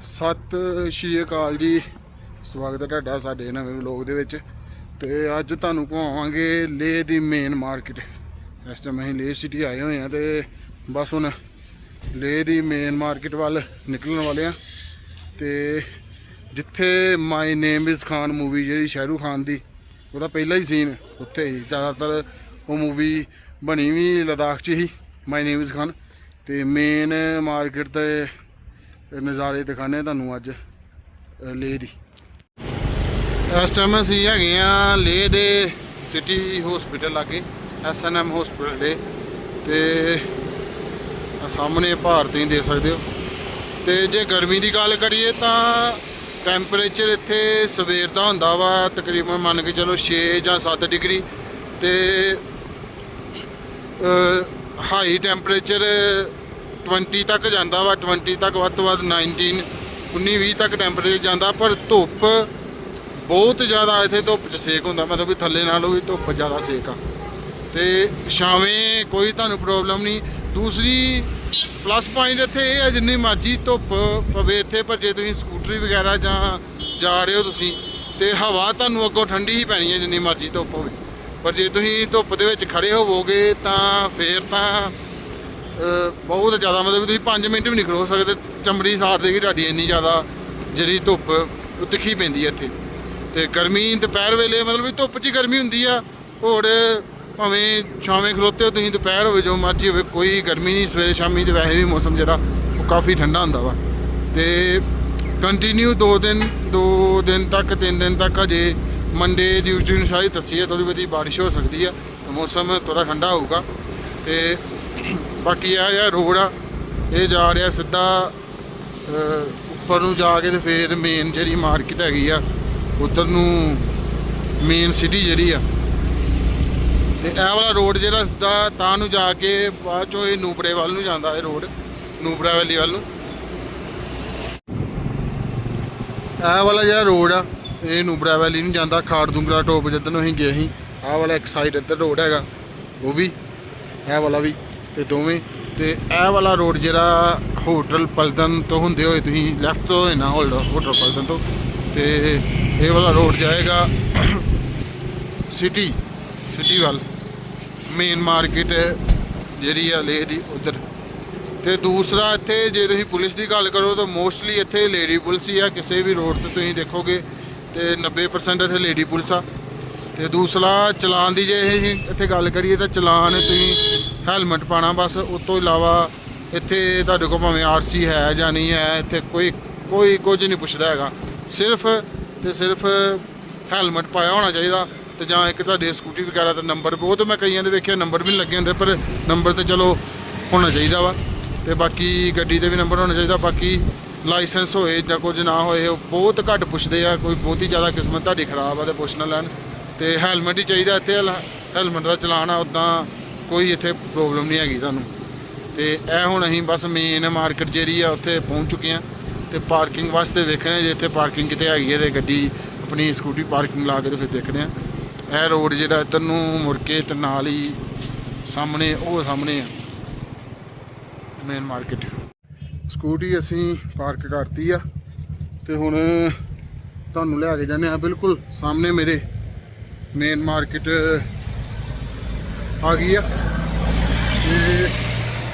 ਸਤਿ ਸ਼੍ਰੀ ਅਕਾਲ ਜੀ। ਸਵਾਗਤ ਹੈ ਤੁਹਾਡਾ ਸਾਡੇ ਨਵੇਂ ਵਲੌਗ ਦੇ ਵਿੱਚ। ਤੇ ਅੱਜ ਤੁਹਾਨੂੰ ਘੁਮਾਵਾਂਗੇ ਲੇਹ ਦੀ ਮੇਨ ਮਾਰਕੀਟ ਇਸ ਟਾਈਮ ਅਸੀਂ ਲੇਹ ਸਿਟੀ ਆਏ ਹੋਏ ਆ ਤੇ ਬਸ ਹੁਣ ਲੇਹ ਦੀ ਮੇਨ ਮਾਰਕੀਟ ਵੱਲ ਨਿਕਲਣ ਵਾਲੇ ਆ ਤੇ ਜਿੱਥੇ my name is Khan movie ਜਿਹੜੀ ਸ਼ਾਹਰੂਖ ਖਾਨ ਦੀ, ਉਹਦਾ ਪਹਿਲਾ ਹੀ ਸੀਨ ਉੱਥੇ ਹੀ। ਜ਼ਿਆਦਾਤਰ ਉਹ ਮੂਵੀ ਬਣੀ ਵੀ ਲਦਾਖ 'ਚ ਹੀ ਮਾਈ ਨੇਮ ਇਜ਼ ਖਾਨ। ਤੇ ਮੇਨ ਮਾਰਕੀਟ ਤੇ ਨਜ਼ਾਰੇ ਦਿਖਾਣੇ ਤੁਹਾਨੂੰ ਅੱਜ ਲੇਹ ਦੀ। ਇਸ ਟਾਈਮ ਅਸੀਂ ਹੈਗੇ ਆ ਲੇਹ ਦੇ ਸਿਟੀ ਹਸਪੀਟਲ ਲਾਗੇ ਐਸਐਨਐਮ ਹਸਪੀਟਲ ਦੇ। ਤੇ ਆਹ ਸਾਹਮਣੇ ਭਾਰਤ ਹੀ ਦੇਖ ਸਕਦੇ ਹੋ। ਤੇ ਜੇ ਗਰਮੀ ਦੀ ਗੱਲ ਕਰੀਏ ਤਾਂ ਟੈਂਪਰੇਚਰ ਇੱਥੇ ਸਵੇਰ ਦਾ ਹੁੰਦਾ ਵਾ, ਤਕਰੀਬਨ ਮੰਨ ਕੇ ਚਲੋ 6 ਜਾਂ 7 ਡਿਗਰੀ। ਤੇ ਹਾਈ ਟੈਂਪਰੇਚਰ 20 ਤੱਕ ਜਾਂਦਾ ਵਾ 20 ਤੱਕ ਵੱਧ ਤੋਂ ਵੱਧ 19 19 20 ਤੱਕ ਟੈਂਪਰੇਚਰ ਜਾਂਦਾ, ਪਰ ਧੁੱਪ ਬਹੁਤ ਜ਼ਿਆਦਾ ਇੱਥੇ ਧੁੱਪ 'ਚ ਸੇਕ ਹੁੰਦਾ, ਮਤਲਬ ਵੀ ਥੱਲੇ ਨਾਲੋਂ ਵੀ ਧੁੱਪ ਜ਼ਿਆਦਾ ਸੇਕ ਆ। ਤੇ ਛਾਵੇਂ ਕੋਈ ਤੁਹਾਨੂੰ ਪ੍ਰੋਬਲਮ ਨਹੀਂ। ਦੂਸਰੀ ਪਲੱਸ ਪੁਆਇੰਟ ਇੱਥੇ ਇਹ ਹੈ ਜਿੰਨੀ ਮਰਜ਼ੀ ਧੁੱਪ ਪਵੇ ਇੱਥੇ, ਪਰ ਜੇ ਤੁਸੀਂ ਸਕੂਟਰੀ ਵਗੈਰਾ ਜਾਂ ਜਾ ਰਹੇ ਹੋ ਤੁਸੀਂ, ਤੇ ਹਵਾ ਤੁਹਾਨੂੰ ਅੱਗੋਂ ਠੰਡੀ ਹੀ ਪੈਣੀ ਹੈ ਜਿੰਨੀ ਮਰਜ਼ੀ ਧੁੱਪ ਹੋਵੇ। ਪਰ ਜੇ ਤੁਸੀਂ ਧੁੱਪ ਦੇ ਵਿੱਚ ਖੜੇ ਹੋਵੋਗੇ ਤਾਂ ਫੇਰ ਤਾਂ ਬਹੁਤ ਜ਼ਿਆਦਾ, ਮਤਲਬ ਤੁਸੀਂ 5 ਮਿੰਟ ਵੀ ਨਹੀਂ ਖਲੋ ਸਕਦੇ। ਚਮੜੀ ਸਾੜ ਦੇਗੀ ਤੁਹਾਡੀ ਇੰਨੀ ਜ਼ਿਆਦਾ ਜਿਹੜੀ ਧੁੱਪ, ਉਹ ਤਿੱਖੀ ਪੈਂਦੀ ਹੈ ਇੱਥੇ। ਤੇ ਗਰਮੀ ਦੁਪਹਿਰ ਵੇਲੇ, ਮਤਲਬ ਵੀ ਧੁੱਪ 'ਚ ਹੀ ਗਰਮੀ ਹੁੰਦੀ ਆ। ਹੋਰ ਭਾਵੇਂ ਛਾਵੇਂ ਖਲੋਤੇ ਹੋ, ਤੁਸੀਂ ਦੁਪਹਿਰ ਹੋਵੇ, ਜੋ ਮਰਜ਼ੀ ਹੋਵੇ, ਕੋਈ ਗਰਮੀ ਨਹੀਂ। ਸਵੇਰੇ ਸ਼ਾਮੀ ਤੇ ਵੈਸੇ ਵੀ ਮੌਸਮ ਜਿਹੜਾ, ਉਹ ਕਾਫੀ ਠੰਡਾ ਹੁੰਦਾ ਵਾ। ਤੇ ਕੰਟੀਨਿਊ 2 ਦਿਨ 2 ਦਿਨ ਤੱਕ 3 ਦਿਨ ਤੱਕ ਅਜੇ ਮੰਡੇ ਟਿਊਜ਼ਡੇ ਨੂੰ ਸ਼ਾਇਦ ਦੱਸੀ ਹੈ ਥੋੜੀ ਬਹੁਤੀ ਬਾਰਿਸ਼ ਹੋ ਸਕਦੀ ਆ। ਮੌਸਮ ਥੋੜਾ ਠੰਡਾ ਹੋਊਗਾ। ਤੇ ਬਾਕੀ ਇਹ ਜਿਹੜਾ ਰੋਡ ਆ, ਇਹ ਜਾ ਰਿਹਾ ਸਿੱਧਾ ਉੱਪਰ ਨੂੰ ਜਾ ਕੇ ਤੇ ਫੇਰ ਮੇਨ ਜਿਹੜੀ ਮਾਰਕੀਟ ਹੈਗੀ ਆ, ਉਧਰ ਨੂੰ ਮੇਨ ਸਿਟੀ ਜਿਹੜੀ ਆ। ਤੇ ਇਹ ਵਾਲਾ ਰੋਡ ਜਿਹੜਾ ਸਿੱਧਾ ਤਾਂ ਨੂੰ ਜਾ ਕੇ ਬਾਅਦ ਚੋਂ ਇਹ ਨੂਬੜੇ ਵੱਲ ਨੂੰ ਜਾਂਦਾ ਇਹ ਰੋਡ ਨੂਬੜਾ ਵੈਲੀ ਵੱਲ ਨੂੰ। ਇਹ ਵਾਲਾ ਜਿਹੜਾ ਰੋਡ ਆ, ਇਹ ਨੂਬਰਾ ਵੈਲੀ ਨੂੰ ਜਾਂਦਾ ਖਾੜ ਦੁੰਗਲਾ ਟੋਪ ਜਿੱਧਰ ਨੂੰ ਅਸੀਂ ਗਏ ਸੀ, ਆਹ ਵਾਲਾ ਇੱਕ ਸਾਈਡ ਇੱਧਰ ਰੋਡ ਹੈਗਾ, ਉਹ ਵੀ, ਇਹ ਵਾਲਾ ਵੀ। ਤੇ ਦੋਵੇਂ। ਤੇ ਇਹ ਵਾਲਾ ਰੋਡ ਜਿਹੜਾ ਹੋਟਲ ਪਲਦਨ ਤੋਂ ਹੁੰਦੇ ਹੋਏ, ਤੁਸੀਂ ਲੈਫਟ ਤੋਂ ਹੋਏ ਨਾ ਹੋਟਲ ਪਲਦਨ ਤੋਂ। ਤੇ ਇਹ ਵਾਲਾ ਰੋਡ ਜਾਏਗਾ ਸਿਟੀ ਸਿਟੀ ਵੱਲ। ਮੇਨ ਮਾਰਕੀਟ ਜਿਹੜੀ ਆ ਲੇਹ ਦੀ ਉਧਰ। ਤੇ ਦੂਸਰਾ ਇੱਥੇ, ਜੇ ਤੁਸੀਂ ਪੁਲਿਸ ਦੀ ਗੱਲ ਕਰੋ, ਤਾਂ ਮੋਸਟਲੀ ਇੱਥੇ ਲੇਡੀ ਪੁਲਿਸ ਹੀ ਆ। ਕਿਸੇ ਵੀ ਰੋਡ ਤੇ ਤੁਸੀਂ ਦੇਖੋਗੇ, ਤੇ 90% ਇੱਥੇ ਲੇਡੀ ਪੁਲਿਸ ਆ। ਤੇ ਦੂਸਰਾ, ਚਲਾਨ ਦੀ ਜੇ ਇੱਥੇ ਗੱਲ ਕਰੀਏ ਤਾਂ ਚਲਾਨ ਤੁਸੀਂ ਹੈਲਮਟ ਪਾਣਾ ਬਸ ਉਸ ਤੋਂ ਇਲਾਵਾ ਇੱਥੇ ਤੁਹਾਡੇ ਕੋਲ ਭਾਵੇਂ ਆਰਸੀ ਹੈ ਜਾਂ ਨਹੀਂ ਹੈ, ਇੱਥੇ ਕੋਈ ਕੋਈ ਕੁਝ ਨਹੀਂ ਪੁੱਛਦਾ ਹੈਗਾ। ਸਿਰਫ ਤੇ ਸਿਰਫ ਹੈਲਮਟ ਪਾਇਆ ਹੋਣਾ ਚਾਹੀਦਾ ਤੇ ਜਾਂ ਇੱਕ ਤੁਹਾਡੇ ਸਕੂਟੀ ਵਗੈਰਾ ਦਾ ਨੰਬਰ ਉਹ ਤਾਂ ਮੈਂ ਕਈਆਂ ਦੇ ਵੇਖਿਆ ਨੰਬਰ ਵੀ ਨਹੀਂ ਲੱਗੇ ਹੁੰਦੇ, ਪਰ ਨੰਬਰ ਤੇ ਚਲੋ ਹੋਣਾ ਚਾਹੀਦਾ ਵਾ। ਤੇ ਬਾਕੀ ਗੱਡੀ ਦੇ ਵੀ ਨੰਬਰ ਹੋਣਾ ਚਾਹੀਦਾ, ਬਾਕੀ ਲਾਇਸੈਂਸ ਹੋਏ ਜਾਂ ਕੁਝ ਨਾ ਹੋਏ, ਉਹ ਬਹੁਤ ਘੱਟ ਪੁੱਛਦੇ ਆ, ਕੋਈ ਬਹੁਤੀ ਜ਼ਿਆਦਾ ਕਿਸਮਤ ਤੁਹਾਡੀ ਖਰਾਬ ਆ ਤੇ ਪੁੱਛ ਨਾ ਲੈਣ। ਤੇ ਹੈਲਮਟ ਹੀ ਚਾਹੀਦਾ ਇੱਥੇ ਹੈਲਮਟ ਦਾ ਚਲਾਨ ਆ ਉਦਾਂ ਕੋਈ ਇੱਥੇ ਪ੍ਰੋਬਲਮ ਨਹੀਂ ਹੈਗੀ ਤੁਹਾਨੂੰ ਤੇ ਇਹ ਹੁਣ ਅਸੀਂ ਬਸ ਮੇਨ ਮਾਰਕੀਟ ਜਿਹੜੀ ਆ, ਉੱਥੇ ਪਹੁੰਚ ਚੁੱਕੇ ਆ ਤੇ ਪਾਰਕਿੰਗ ਵਾਸਤੇ ਵੇਖਣੇ ਜੇ ਇੱਥੇ ਪਾਰਕਿੰਗ ਕਿਤੇ ਹੈਗੀ ਹੈ ਤੇ ਗੱਡੀ ਆਪਣੀ ਸਕੂਟੀ ਪਾਰਕਿੰਗ ਲਾ ਕੇ ਤੇ ਫਿਰ ਦੇਖਦੇ ਆ ਇਹ ਰੋਡ ਜਿਹੜਾ ਇੱਧਰ ਨੂੰ ਮੁੜ ਕੇ ਤੇ ਨਾਲ ਹੀ ਸਾਹਮਣੇ, ਉਹ ਸਾਹਮਣੇ ਆ। ਮੇਨ ਮਾਰਕੀਟ ਸਕੂਟੀ ਅਸੀਂ ਪਾਰਕ ਕਰਤੀ ਆ। ਤੇ ਹੁਣ ਤੁਹਾਨੂੰ ਲਿਆ ਕੇ ਜਾਂਦੇ ਆ ਬਿਲਕੁਲ ਸਾਹਮਣੇ ਮੇਰੇ ਮੇਨ ਮਾਰਕੀਟ ਆ ਗਈ ਆ। ਤੇ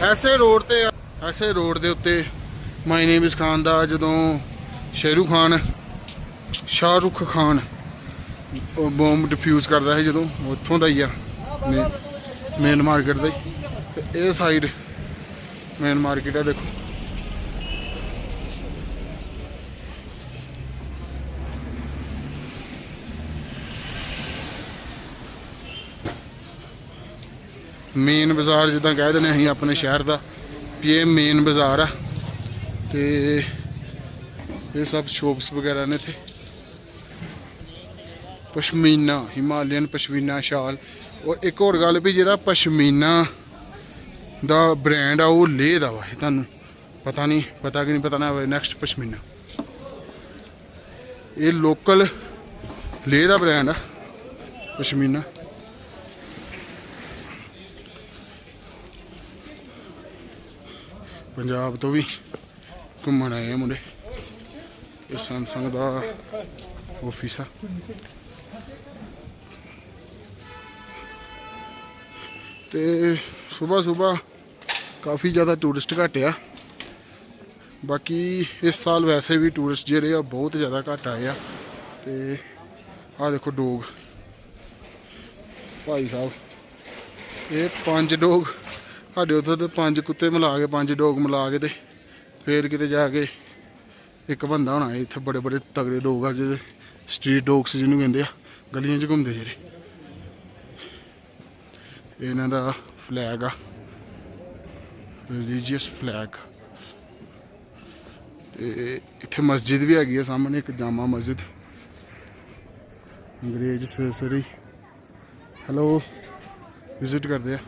ਐਸੇ ਰੋਡ ਤੇ ਐਸੇ ਰੋਡ ਦੇ ਉੱਤੇ ਮਾਈ ਨੇਮ ਇਸ ਖਾਨ ਦਾ ਜਦੋਂ ਸ਼ੇਰੂ ਖਾਨ, ਸ਼ਾਹਰੁਖ ਖਾਨ ਉਹ ਬੰਬ ਡਿਫਿਊਜ਼ ਕਰਦਾ ਸੀ ਜਦੋਂ ਉੱਥੋਂ ਦਾ ਹੀ ਆ ਮੇਨ ਮਾਰਕੀਟ ਦਾ ਹੀ। ਤੇ ਇਹ ਸਾਈਡ ਮੇਨ ਮਾਰਕੀਟ ਆ ਦੇਖੋ। ਮੇਨ ਬਾਜ਼ਾਰ ਜਿੱਦਾਂ ਕਹਿ ਦਿੰਦੇ ਅਸੀਂ ਆਪਣੇ ਸ਼ਹਿਰ ਦਾ, ਵੀ ਇਹ ਮੇਨ ਬਾਜ਼ਾਰ ਆ। ਤੇ ਇਹ ਸਭ ਸ਼ੋਪਸ ਵਗੈਰਾ ਨੇ ਇੱਥੇ। ਪਸ਼ਮੀਨਾ ਹਿਮਾਲਯਨ ਪਸ਼ਮੀਨਾ ਸ਼ਾਲ। ਔਰ ਇੱਕ ਹੋਰ ਗੱਲ ਵੀ ਜਿਹੜਾ ਪਸ਼ਮੀਨਾ ਦਾ ਬ੍ਰਾਂਡ ਆ, ਉਹ ਲੇਹ ਦਾ ਵਾ ਇਹ ਤੁਹਾਨੂੰ ਪਤਾ ਨਹੀਂ, ਪਤਾ ਕਿ ਨਹੀਂ ਪਤਾ ਨਾ ਨੈਕਸਟ ਪਸ਼ਮੀਨਾ। ਇਹ ਲੋਕਲ ਲੇਹ ਦਾ ਬ੍ਰਾਂਡ ਆ, ਪਸ਼ਮੀਨਾ। ਪੰਜਾਬ ਤੋਂ ਵੀ ਘੁੰਮਣ ਆਏ ਆ ਮੁੰਡੇ। ਇਹ ਸੈਮਸੰਗ ਦਾ ਆਫਿਸ ਆ। ਤੇ ਸਵੇਰ ਸਵੇਰ ਕਾਫੀ ਜ਼ਿਆਦਾ ਟੂਰਿਸਟ ਘੱਟ ਆ। ਬਾਕੀ ਇਸ ਸਾਲ ਵੈਸੇ ਵੀ ਟੂਰਿਸਟ ਜਿਹੜੇ ਆ, ਬਹੁਤ ਜ਼ਿਆਦਾ ਘੱਟ ਆਏ ਆ। ਤੇ ਆਹ ਦੇਖੋ ਡੋਗ ਭਾਈ ਸਾਹਿਬ, ਇਹ ਪੰਜ ਡੋਗ ਸਾਡੇ ਉੱਥੇ ਤੇ ਪੰਜ ਕੁੱਤੇ ਮਿਲਾ ਕੇ, ਪੰਜ ਡੋਗ ਮਿਲਾ ਕੇ ਤੇ ਫੇਰ ਕਿਤੇ ਜਾ ਕੇ ਇੱਕ ਬੰਦਾ ਹੋਣਾ ਇੱਥੇ ਬੜੇ ਬੜੇ ਤਗੜੇ ਡੋਗ ਆ, ਜਿਹੜੇ ਸਟਰੀਟ ਡੋਗਸ ਜਿਹਨੂੰ ਕਹਿੰਦੇ ਆ, ਗਲੀਆਂ 'ਚ ਘੁੰਮਦੇ ਜਿਹੜੇ। ਇਹਨਾਂ ਦਾ ਫਲੈਗ ਆ ਰਿਲੀਜੀਅਸ ਫਲੈਗ ਤੇ ਇੱਥੇ ਮਸਜਿਦ ਵੀ ਹੈਗੀ ਆ, ਸਾਹਮਣੇ ਇੱਕ ਜਾਮਾ ਮਸਜਿਦ। ਅੰਗਰੇਜ਼ ਸਵੇਰੇ ਸਵੇਰੇ ਹੈਲੋ ਵਿਜ਼ਿਟ ਕਰਦੇ ਆ।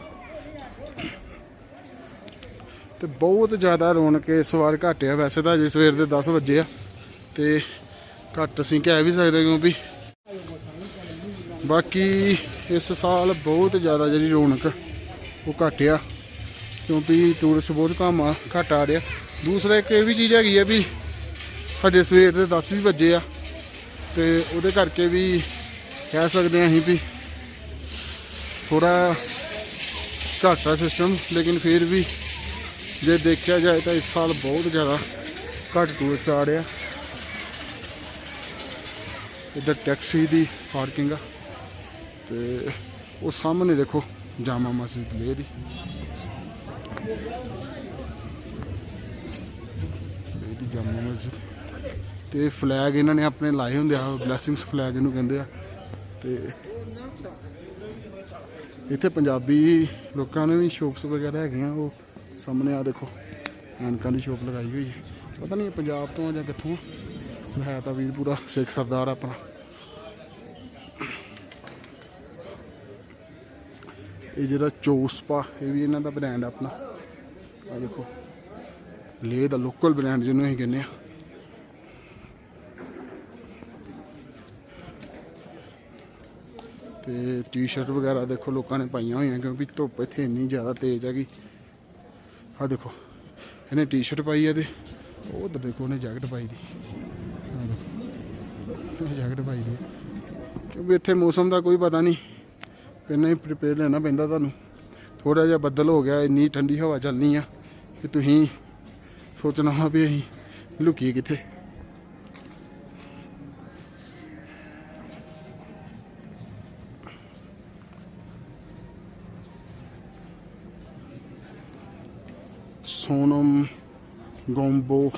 ਤੇ ਬਹੁਤ ਜ਼ਿਆਦਾ ਰੌਣਕ ਇਸ ਵਾਰ ਘੱਟ ਆ ਵੈਸੇ ਤਾਂ ਅਜੇ ਸਵੇਰ ਦੇ 10 ਵਜੇ ਆ ਤੇ ਘੱਟ ਅਸੀਂ ਕਹਿ ਵੀ ਸਕਦੇ ਕਿਉਂਕਿ ਬਾਕੀ ਇਸ ਸਾਲ ਬਹੁਤ ਜ਼ਿਆਦਾ ਜਿਹੜੀ ਰੌਣਕ ਉਹ ਘੱਟ ਆ, ਕਿਉਂਕਿ ਟੂਰਿਸਟ ਬਹੁਤ ਕਮ ਆ, ਘੱਟ ਆ ਰਿਹਾ। ਦੂਸਰਾ ਇੱਕ ਇਹ ਵੀ ਚੀਜ਼ ਹੈਗੀ ਆ ਵੀ ਹਜੇ ਸਵੇਰ ਦੇ 10 ਵੀ ਵਜੇ ਆ ਤੇ ਉਹਦੇ ਕਰਕੇ ਵੀ ਕਹਿ ਸਕਦੇ ਹਾਂ ਅਸੀਂ ਵੀ ਥੋੜਾ ਘੱਟ ਆ ਸਿਸਟਮ ਲੇਕਿਨ ਫਿਰ ਵੀ ਜੇ ਦੇਖਿਆ ਜਾਏ ਤਾਂ ਇਸ ਸਾਲ ਬਹੁਤ ਜ਼ਿਆਦਾ ਘੱਟ ਟੂਰਿਸਟ ਆ ਰਿਹਾ ਇੱਧਰ ਟੈਕਸੀ ਦੀ ਪਾਰਕਿੰਗ ਆ। ਤੇ ਉਹ ਸਾਹਮਣੇ ਦੇਖੋ, ਜਾਮਾ ਮਸਜਿਦ ਲੇ ਦੀ। ਇਹਦੀ ਜਾਮਾ ਮਸਜਿਦ। ਤੇ ਫਲੈਗ ਇਹਨਾਂ ਨੇ ਆਪਣੇ ਲਾਏ ਹੁੰਦੇ ਆ, ਬਲੇਸਿੰਗਸ ਫਲੈਗ ਇਹਨੂੰ ਕਹਿੰਦੇ ਆ। ਤੇ ਇੱਥੇ ਪੰਜਾਬੀ ਲੋਕਾਂ ਨੇ ਵੀ ਸ਼ੋਪਸ ਵਗੈਰਾ ਹੈਗੀਆਂ, ਉਹ ਸਾਹਮਣੇ ਆ ਦੇਖੋ, ਐਨਕਾਂ ਦੀ ਸ਼ੋਪ ਲਗਾਈ ਹੋਈ ਹੈ। ਪਤਾ ਨਹੀਂ ਪੰਜਾਬ ਤੋਂ ਜਾਂ ਕਿੱਥੋਂ ਹੈ ਤਾਂ ਵੀਰ ਪੂਰਾ ਸਿੱਖ ਸਰਦਾਰ ਆਪਣਾ। ਇਹ ਜਿਹੜਾ ਚੋਸਪਾ, ਇਹ ਵੀ ਇਹਨਾਂ ਦਾ ਬ੍ਰਾਂਡ ਆਪਣਾ। ਆ ਦੇਖੋ ਲੇ ਦਾ ਲੋਕਲ ਬ੍ਰਾਂਡ ਜਿਹਨੂੰ ਅਸੀਂ ਕਹਿੰਦੇ ਆ। ਤੇ ਟੀ-ਸ਼ਰਟ ਵਗੈਰਾ ਦੇਖੋ ਲੋਕਾਂ ਨੇ ਪਾਈਆਂ ਹੋਈਆਂ ਕਿਉਂਕਿ ਧੁੱਪ ਇੱਥੇ ਇੰਨੀ ਜ਼ਿਆਦਾ ਤੇਜ਼ ਹੈਗੀ। ਆ ਦੇਖੋ, ਇਹਨੇ ਟੀ-ਸ਼ਰਟ ਪਾਈ ਹੈ ਤੇ ਉਹ ਉਧਰ ਦੇਖੋ, ਉਹਨੇ ਜੈਕਟ ਪਾਈ ਦੀ। ਆਹ ਦੇਖੋ ਜੈਕਟ ਪਾਈ ਦੀ। ਕਿਉਂਕਿ ਇੱਥੇ ਮੌਸਮ ਦਾ ਕੋਈ ਪਤਾ ਨਹੀਂ ਪਹਿਲਾਂ ਹੀ ਪ੍ਰਿਪੇਅਰ ਲੈਣਾ ਪੈਂਦਾ ਤੁਹਾਨੂੰ। ਥੋੜਾ ਜਿਹਾ ਬੱਦਲ ਹੋ ਗਿਆ, ਇੰਨੀ ਠੰਡੀ ਹਵਾ ਚੱਲਣੀ ਆ ਕਿ ਤੁਸੀਂ ਸੋਚਣਾ ਵਾ ਵੀ ਅਸੀਂ ਲੁਕੀਏ ਕਿੱਥੇ। ਸੋਨਮ ਗੋਂਬੋ।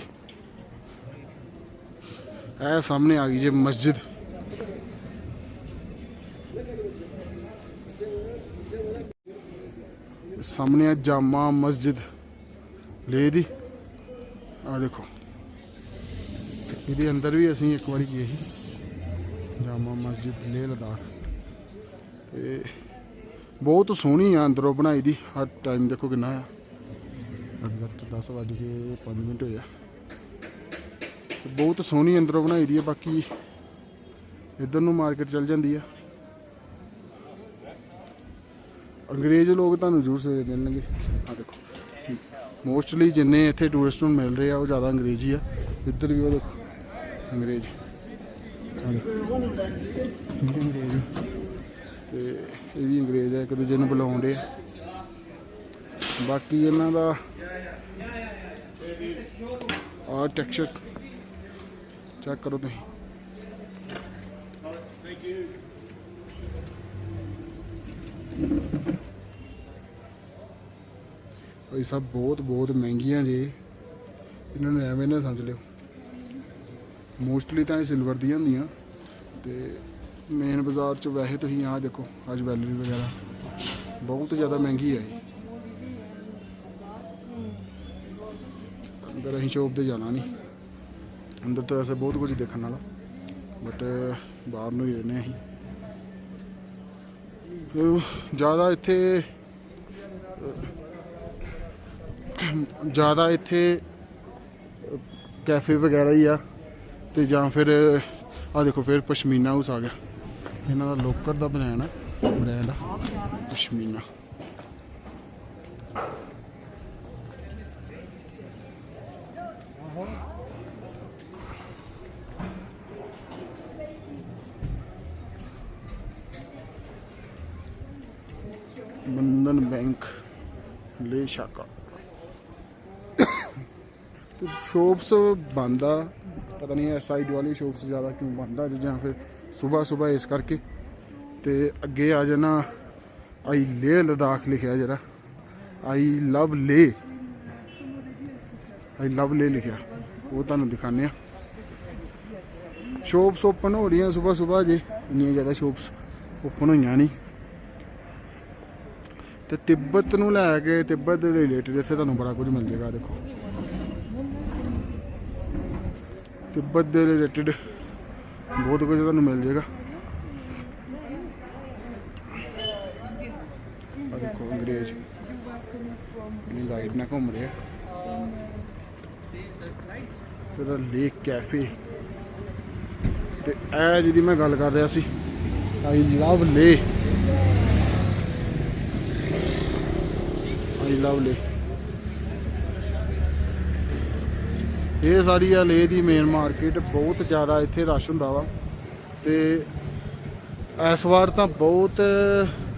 ਇਹ ਸਾਹਮਣੇ ਆ ਗਈ ਜੇ ਮਸਜਿਦ। ਸਾਹਮਣੇ ਆ ਜਾਮਾ ਮਸਜਿਦ। ਲੇ ਦੀ ਆ ਦੇਖੋ। ਇਹਦੇ ਅੰਦਰ ਵੀ ਅਸੀਂ ਇੱਕ ਵਾਰੀ ਗਏ ਸੀ। ਜਾਮਾ ਮਸਜਿਦ ਲੇ ਲਦਾਖ। ਤੇ ਬਹੁਤ ਸੋਹਣੀ ਆ ਅੰਦਰੋਂ ਬਣਾਈ ਦੀ। ਹਰ ਟਾਈਮ ਦੇਖੋ ਕਿੰਨਾ ਆ। ਐਗਜ਼ੈਕਟ 10 ਵਜੇ ਕੇ 5 ਮਿੰਟ ਹੋਇਆ ਬਹੁਤ ਸੋਹਣੀ ਅੰਦਰੋਂ ਬਣਾਈ ਦੀ ਹੈ ਬਾਕੀ ਇਧਰ ਨੂੰ ਮਾਰਕੀਟ ਚੱਲ ਜਾਂਦੀ ਆ। ਅੰਗਰੇਜ਼ ਲੋਕ ਤੁਹਾਨੂੰ ਜ਼ਰੂਰ ਸਵੇਰੇ ਮਿਲਣਗੇ ਆ ਦੇਖੋ। ਮੋਸਟਲੀ ਜਿੰਨੇ ਇੱਥੇ ਟੂਰਿਸਟ ਨੂੰ ਮਿਲ ਰਹੇ ਆ, ਉਹ ਜ਼ਿਆਦਾ ਅੰਗਰੇਜ਼ ਹੀ ਆ। ਇੱਧਰ ਵੀ ਉਹ ਦੇਖੋ, ਅੰਗਰੇਜ਼। ਆਹ ਇਹ ਵੀ ਅੰਗਰੇਜ਼ ਆ। ਤੇ ਇਹ ਵੀ ਅੰਗਰੇਜ਼ ਆ, ਇੱਕ ਦੂਜੇ ਨੂੰ ਬੁਲਾਉਂਦੇ ਆ। ਬਾਕੀ ਇਹਨਾਂ ਦਾ ਆ ਟੈਕਸਚਰ ਚੈੱਕ ਕਰੋ ਤੁਸੀਂ। ਭਾਈ ਸਭ ਬਹੁਤ ਬਹੁਤ ਮਹਿੰਗੀਆਂ ਜੀ। ਇਹਨਾਂ ਨੂੰ ਐਵੇਂ ਨਾ ਸਮਝ ਲਿਓ। ਮੋਸਟਲੀ ਤਾਂ ਇਹ ਸਿਲਵਰ ਦੀਆਂ ਹੁੰਦੀਆਂ। ਤੇ ਮੇਨ ਬਾਜ਼ਾਰ 'ਚ ਵੈਸੇ ਤੁਸੀਂ ਆਹ ਦੇਖੋ ਆ ਜਵੈਲਰੀ ਵਗੈਰਾ। ਬਹੁਤ ਜ਼ਿਆਦਾ ਮਹਿੰਗੀ ਹੈ ਇਹ ਅੰਦਰ ਅਸੀਂ ਸ਼ੋਪ ਤੇ ਜਾਣਾ ਨਹੀਂ। ਅੰਦਰ ਤਾਂ ਵੈਸੇ ਬਹੁਤ ਕੁਝ ਦੇਖਣ ਵਾਲਾ ਬਟ ਬਾਹਰ ਨੂੰ ਹੀ ਰਹਿੰਦੇ ਅਸੀਂ। ਜ਼ਿਆਦਾ ਇੱਥੇ ਜ਼ਿਆਦਾ ਇੱਥੇ ਕੈਫੇ ਵਗੈਰਾ ਹੀ ਆ ਤੇ ਜਾਂ ਫਿਰ ਆ ਦੇਖੋ ਫਿਰ ਪਸ਼ਮੀਨਾ ਹਾਊਸ ਆ ਗਿਆ। ਇਹਨਾਂ ਦਾ ਲੋਕਰ ਦਾ ਬ੍ਰਾਂਡ ਆ ਬ੍ਰਾਂਡ ਪਸ਼ਮੀਨਾ। ਲੇ ਤੇ ਸ਼ੋਪਸ ਬੰਦ ਪਤਾ ਨਹੀਂ ਇਸ ਸਾਈਡ ਵਾਲੀ ਸ਼ੋਪਸ ਜ਼ਿਆਦਾ ਕਿਉਂ ਬੰਦ ਜਾਂ ਫਿਰ ਸਵੇਰ ਸਵੇਰ ਇਸ ਕਰਕੇ। ਤੇ ਅੱਗੇ ਆ ਜਾਣਾ, ਆਈ ਲੇ ਲਦਾਖ ਲਿਖਿਆ ਜਰਾ। ਆਈ ਲਵ ਲੇ ਆਈ ਲਵ ਲੇ ਲਿਖਿਆ। ਉਹ ਤੁਹਾਨੂੰ ਦਿਖਾਣੇ ਆ। ਸ਼ੋਪਸ ਓਪਨ ਹੋ ਰਹੀਆਂ ਸਵੇਰ ਸਵੇਰ ਜੇ। ਇੰਨੀਆਂ ਜ਼ਿਆਦਾ ਸ਼ੋਪਸ ਓਪਨ ਹੋਈਆਂ ਨਹੀਂ। ਤੇ ਤਿੱਬਤ ਨੂੰ ਲੈ ਕੇ ਤਿੱਬਤ ਦੇ ਰਿਲੇਟਡ ਇੱਥੇ ਤੁਹਾਨੂੰ ਬੜਾ ਕੁਝ ਮਿਲ ਜਾਏਗਾ, ਦੇਖੋ। ਤਿੱਬਤ ਦੇ ਰਿਲੇਟਡ ਬਹੁਤ ਕੁਝ ਤੁਹਾਨੂੰ ਮਿਲ ਜਾਏਗਾ। ਦੇਖੋ ਅੰਗਰੇਜ਼। ਇਹ ਗਾਈਡ ਨਾਲ ਘੁੰਮ ਰਿਹਾ। ਤੇਰਾ ਲੇਕ ਕੈਫੇ ਤੇ ਇਹ ਜਿਹਦੀ ਮੈਂ ਗੱਲ ਕਰ ਰਿਹਾ ਸੀ ਆਈ ਲਵ ਲੇ ਆਈ ਲਵ ਇਹ ਸਾਰੀ ਆ ਲੇ ਦੀ ਮੇਨ ਮਾਰਕੀਟ ਬਹੁਤ ਜ਼ਿਆਦਾ ਇੱਥੇ ਰਸ਼ ਹੁੰਦਾ ਵਾ। ਤੇ ਇਸ ਵਾਰ ਤਾਂ ਬਹੁਤ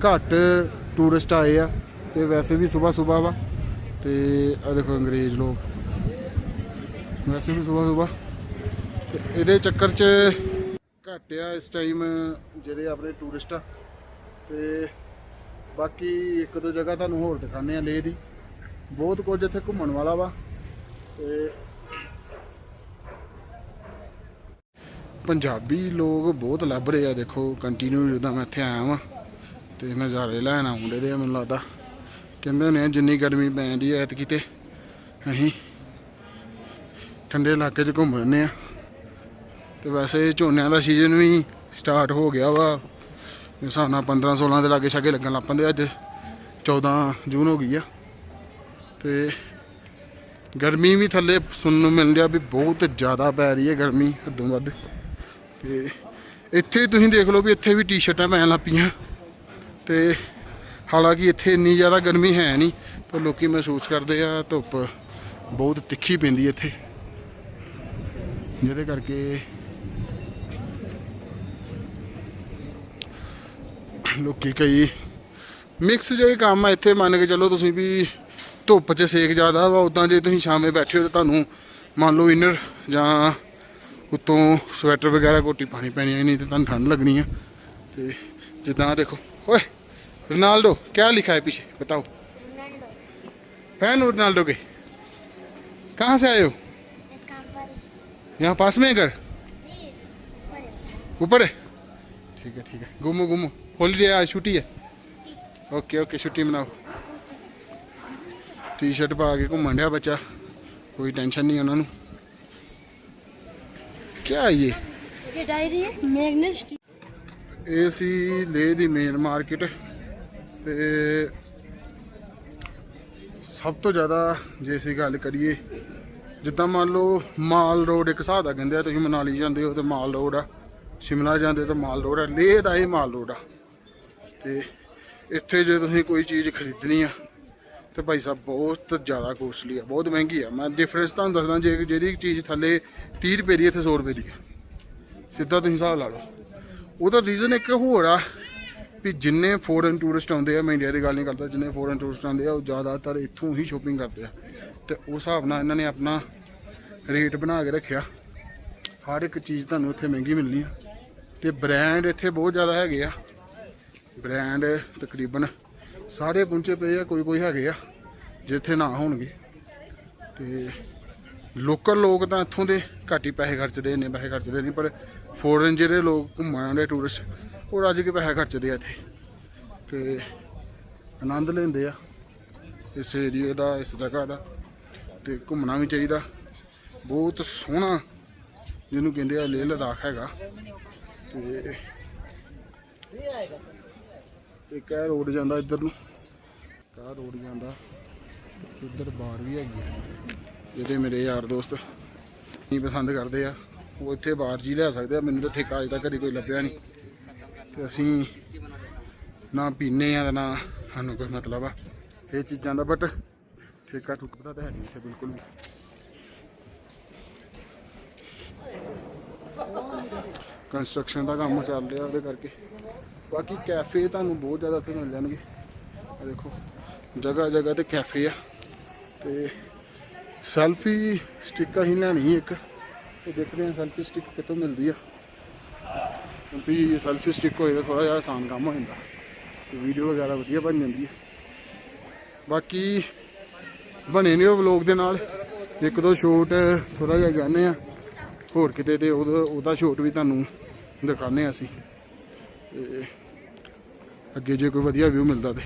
ਘੱਟ ਟੂਰਿਸਟ ਆਏ ਆ। ਤੇ ਵੈਸੇ ਵੀ ਸਵੇਰ ਸਵੇਰ ਵਾ। ਤੇ ਆ ਦੇਖੋ ਅੰਗਰੇਜ਼ ਲੋਕ। ਵੈਸੇ ਵੀ ਸਵੇਰ ਸਵੇਰ ਤੇ ਇਹਦੇ ਚੱਕਰ 'ਚ ਘੱਟ ਆ ਇਸ ਟਾਈਮ ਜਿਹੜੇ ਆਪਣੇ ਟੂਰਿਸਟ ਆ। ਤੇ ਬਾਕੀ ਇੱਕ ਦੋ ਜਗ੍ਹਾ ਤੁਹਾਨੂੰ ਹੋਰ ਦਿਖਾਣੇ ਆ ਲੇਹ ਦੀ। ਬਹੁਤ ਕੁਝ ਇੱਥੇ ਘੁੰਮਣ ਵਾਲਾ ਵਾ ਤੇ ਪੰਜਾਬੀ ਲੋਕ ਬਹੁਤ ਲੱਭ ਰਹੇ ਆ, ਦੇਖੋ ਕੰਟੀਨਿਊ ਜਿੱਦਾਂ ਮੈਂ ਇੱਥੇ ਆਇਆ ਵਾਂ ਤੇ ਨਜ਼ਾਰੇ ਲੈਣ ਆਉਂਦੇ ਦੇ ਮੈਨੂੰ ਲੱਗਦਾ। ਕਹਿੰਦੇ ਨੇ ਜਿੰਨੀ ਗਰਮੀ ਪੈਂਦੀ ਐ ਐਤਕੀ ਤੇ ਅਸੀਂ ਠੰਡੇ ਇਲਾਕੇ 'ਚ ਘੁੰਮ ਰਹੇ ਆ। ਤੇ ਵੈਸੇ ਝੋਨਿਆਂ ਦਾ ਸੀਜ਼ਨ ਵੀ ਸਟਾਰਟ ਹੋ ਗਿਆ ਵਾ। ਮੇਰੇ ਹਿਸਾਬ ਨਾਲ 15 16 ਦੇ ਲਾਗੇ ਛਾਗੇ ਲੱਗਣ ਲੱਗ ਪੈਂਦੇ ਅੱਜ। 14 ਜੂਨ ਹੋ ਗਈ ਆ। ਤੇ ਗਰਮੀ ਵੀ ਥੱਲੇ ਸੁਣਨ ਨੂੰ ਮਿਲ ਰਿਹਾ ਵੀ ਬਹੁਤ ਜ਼ਿਆਦਾ ਪੈ ਰਹੀ ਹੈ ਗਰਮੀ ਹੱਦੋਂ ਵੱਧ। ਤੇ ਇੱਥੇ ਤੁਸੀਂ ਦੇਖ ਲਓ ਵੀ ਇੱਥੇ ਵੀ ਟੀ-ਸ਼ਰਟਾਂ ਪੈਣ ਲੱਗ ਪਈਆਂ। ਤੇ ਹਾਲਾਂਕਿ ਇੱਥੇ ਇੰਨੀ ਜ਼ਿਆਦਾ ਗਰਮੀ ਹੈ ਨਹੀਂ, ਪਰ ਲੋਕੀ ਮਹਿਸੂਸ ਕਰਦੇ ਆ ਧੁੱਪ ਬਹੁਤ ਤਿੱਖੀ ਪੈਂਦੀ ਇੱਥੇ। ਜਿਹਦੇ ਕਰਕੇ ਲੋਕੀ ਕਈ ਮਿਕਸ ਜਿਹੇ ਕੰਮ ਆ ਇੱਥੇ ਮੰਨ ਕੇ ਚੱਲੋ ਤੁਸੀਂ ਵੀ ਧੁੱਪ 'ਚ ਸੇਕ ਜ਼ਿਆਦਾ ਵਾ ਉਦਾਂ ਜੇ ਤੁਸੀਂ ਸ਼ਾਮੇ ਬੈਠੇ ਹੋ ਤਾਂ ਤੁਹਾਨੂੰ ਮੰਨ ਲਓ ਇਨਰ ਜਾਂ ਉੱਤੋਂ ਸਵੈਟਰ ਵਗੈਰਾ ਕੋਟੀ ਪਾਣੀ ਪੈਣੀ ਹੈ ਨਹੀਂ ਤੇ ਤੁਹਾਨੂੰ ਠੰਡ ਲੱਗਣੀ ਆ ਤੇ ਜਿੱਦਾਂ ਆਹ ਦੇਖੋ ਓਏ रोनाल्डो क्या लिखा है पीछे बताओ फैन हो रोनाल्डो के कहाँ से आए हो इसका पर यहाँ पास में है घर नहीं ऊपर है ठीक है ठीक है घूमो घूमो ਹੋਲੀ ਹੋਲੀਡੇ ਆ ਛੁੱਟੀ ਹੈ। ਓਕੇ ਓਕੇ ਛੁੱਟੀ ਮਨਾਓ। ਟੀ-ਸ਼ਰਟ ਪਾ ਕੇ ਘੁੰਮਣ ਡਿਆ ਬੱਚਾ। ਕੋਈ ਟੈਨਸ਼ਨ ਨਹੀਂ ਉਹਨਾਂ ਨੂੰ। ਕੀ ਹੈ ਇਹ? ਇਹ ਡਾਇਰੀ ਹੈ ਮੈਗਨਸ ਇਹ ਸੀ ਲੇ ਦੀ ਮੇਨ ਮਾਰਕੀਟ ਤੇ ਸਭ ਤੋਂ ਜ਼ਿਆਦਾ ਜੇ ਅਸੀਂ ਗੱਲ ਕਰੀਏ ਜਿੱਦਾਂ ਮੰਨ ਲਓ ਮਾਲ ਰੋਡ ਇੱਕ ਹਿਸਾਬ ਦਾ ਕਹਿੰਦੇ ਆ ਤੁਸੀਂ ਮਨਾਲੀ ਜਾਂਦੇ ਹੋ ਤੇ ਮਾਲ ਰੋਡ ਆ ਸ਼ਿਮਲਾ ਜਾਂਦੇ ਤਾਂ ਮਾਲ ਰੋਡ ਆ ਲੇਹ ਦਾ ਇਹ ਮਾਲ ਰੋਡ ਆ। ਤੇ ਇੱਥੇ ਜੇ ਤੁਸੀਂ ਕੋਈ ਚੀਜ਼ ਖਰੀਦਣੀ ਆ, ਤੇ ਭਾਈ ਸਾਹਿਬ ਬਹੁਤ ਜ਼ਿਆਦਾ ਕੋਸਟਲੀ ਆ, ਬਹੁਤ ਮਹਿੰਗੀ ਆ। ਮੈਂ ਡਿਫਰੈਂਸ ਤੁਹਾਨੂੰ ਦੱਸਦਾ, ਜੇ ਜਿਹੜੀ ਚੀਜ਼ ਥੱਲੇ 30 ਰੁਪਏ ਦੀ ਇੱਥੇ 100 ਰੁਪਏ ਦੀ ਸਿੱਧਾ ਤੁਸੀਂ ਹਿਸਾਬ ਲਾ ਲਓ। ਉਹਦਾ ਰੀਜ਼ਨ ਇੱਕ ਹੋਰ ਆ ਵੀ ਜਿੰਨੇ ਫੋਰਨ ਟੂਰਿਸਟ ਆਉਂਦੇ ਆ, ਮੈਂ ਇੰਡੀਆ ਦੀ ਗੱਲ ਨਹੀਂ ਕਰਦਾ, ਜਿੰਨੇ ਫੋਰਨ ਟੂਰਿਸਟ ਆਉਂਦੇ ਆ, ਉਹ ਜ਼ਿਆਦਾਤਰ ਇੱਥੋਂ ਹੀ ਸ਼ੋਪਿੰਗ ਕਰਦੇ ਆ। ਤੇ ਉਸ ਹਿਸਾਬ ਨਾਲ ਇਹਨਾਂ ਨੇ ਆਪਣਾ ਰੇਟ ਬਣਾ ਕੇ ਰੱਖਿਆ। ਹਰ ਇੱਕ ਚੀਜ਼ ਤੁਹਾਨੂੰ ਇੱਥੇ ਮਹਿੰਗੀ ਮਿਲਣੀ ਆ। ਤੇ ਬ੍ਰਾਂਡ ਇੱਥੇ ਬਹੁਤ ਜ਼ਿਆਦਾ ਹੈਗੇ ਆ। ਬ੍ਰਾਂਡ ਤਕਰੀਬਨ ਸਾਰੇ ਪਹੁੰਚੇ ਪਏ ਆ, ਕੋਈ ਕੋਈ ਹੈਗੇ ਆ, ਜਿੱਥੇ ਨਾ ਹੋਣਗੇ। ਤੇ ਲੋਕਲ ਲੋਕ ਤਾਂ ਇੱਥੋਂ ਦੇ ਘੱਟ ਹੀ ਪੈਸੇ ਖਰਚਦੇ ਨੇ ਪੈਸੇ ਖਰਚਦੇ ਨਹੀਂ, ਪਰ ਫੋਰਨ ਜਿਹੜੇ ਲੋਕ ਘੁੰਮਣ ਆਉਂਦੇ ਟੂਰਿਸਟ ਉਹ ਰੱਜ ਕੇ ਪੈਸੇ ਖਰਚਦੇ ਆ ਇੱਥੇ। ਤੇ ਆਨੰਦ ਲੈਂਦੇ ਆ ਇਸ ਏਰੀਏ ਦਾ, ਇਸ ਜਗ੍ਹਾ ਦਾ, ਤੇ ਘੁੰਮਣਾ ਵੀ ਚਾਹੀਦਾ। ਬਹੁਤ ਸੋਹਣਾ ਜਿਹਨੂੰ ਕਹਿੰਦੇ ਆ ਲੇਹ ਲਦਾਖ ਹੈਗਾ। ਤੇ ਇੱਕ ਇਹ ਰੋਡ ਜਾਂਦਾ ਇੱਧਰ ਨੂੰ। ਕਾ ਰੋਡ ਜਾਂਦਾ। ਇੱਧਰ ਬਾਰ ਵੀ ਹੈਗੀ ਆ। ਜਿਹੜੇ ਮੇਰੇ ਯਾਰ ਦੋਸਤ ਨਹੀਂ ਪਸੰਦ ਕਰਦੇ ਆ। ਉਹ ਇੱਥੇ ਬਾਹਰ ਜੀ ਲੈ ਸਕਦੇ ਆ। ਮੈਨੂੰ ਤਾਂ ਠੇਕਾ ਅਜੇ ਤੱਕ ਕਦੀ ਕੋਈ ਲੱਭਿਆ ਨਹੀਂ। ਤੇ ਅਸੀਂ ਨਾ ਪੀਨੇ ਆ ਤੇ ਨਾ ਸਾਨੂੰ ਕੋਈ ਮਤਲਬ ਆ। ਇਹ ਚੀਜ਼ਾਂ ਦਾ ਬਟ ਠੇਕਾ ਟੁੱਟਦਾ ਤਾਂ ਹੈ ਨਹੀਂ ਇੱਥੇ ਬਿਲਕੁਲ ਵੀ। ਕੰਸਟਰਕਸ਼ਨ ਦਾ ਕੰਮ ਚੱਲ ਰਿਹਾ ਉਹਦੇ ਕਰਕੇ। ਬਾਕੀ ਕੈਫੇ ਤੁਹਾਨੂੰ ਬਹੁਤ ਜ਼ਿਆਦਾ ਇੱਥੇ ਮਿਲ ਜਾਣਗੇ। ਆ ਦੇਖੋ, ਜਗ੍ਹਾ ਜਗ੍ਹਾ ਤੇ ਕੈਫੇ ਆ। ਤੇ ਸੈਲਫੀ ਸਟਿੱਕ ਅਸੀਂ ਲੈਣੀ ਇੱਕ। ਤੇ ਦੇਖਦੇ ਹਾਂ ਸੈਲਫੀ ਸਟਿੱਕ ਕਿੱਥੋਂ ਮਿਲਦੀ ਆ। ਕਿਉਂਕਿ ਸੈਲਫੀ ਸਟਿੱਕ ਹੋਏ ਤਾਂ ਥੋੜਾ ਜਿਹਾ ਆਸਾਨ ਕੰਮ ਹੋ ਜਾਂਦਾ। ਤੇ ਵੀਡੀਓ ਵਗੈਰਾ ਵਧੀਆ ਬਣ ਜਾਂਦੀ ਹੈ ਬਾਕੀ ਬਣੇ ਨੇ ਉਹ ਵਲੌਗ ਦੇ ਨਾਲ। ਇੱਕ ਦੋ ਸ਼ੋਟ ਥੋੜਾ ਜਿਹਾ ਜਾਂਦੇ ਆ। ਹੋਰ ਕਿਤੇ ਤੇ ਉਹਦਾ ਉਹਦਾ ਸ਼ੋਟ ਵੀ ਤੁਹਾਨੂੰ ਦਿਖਾਣੇ ਆ ਅਸੀਂ। ਤੇ ਅੱਗੇ ਜੇ ਕੋਈ ਵਧੀਆ ਵਿਊ ਮਿਲਦਾ ਤੇ।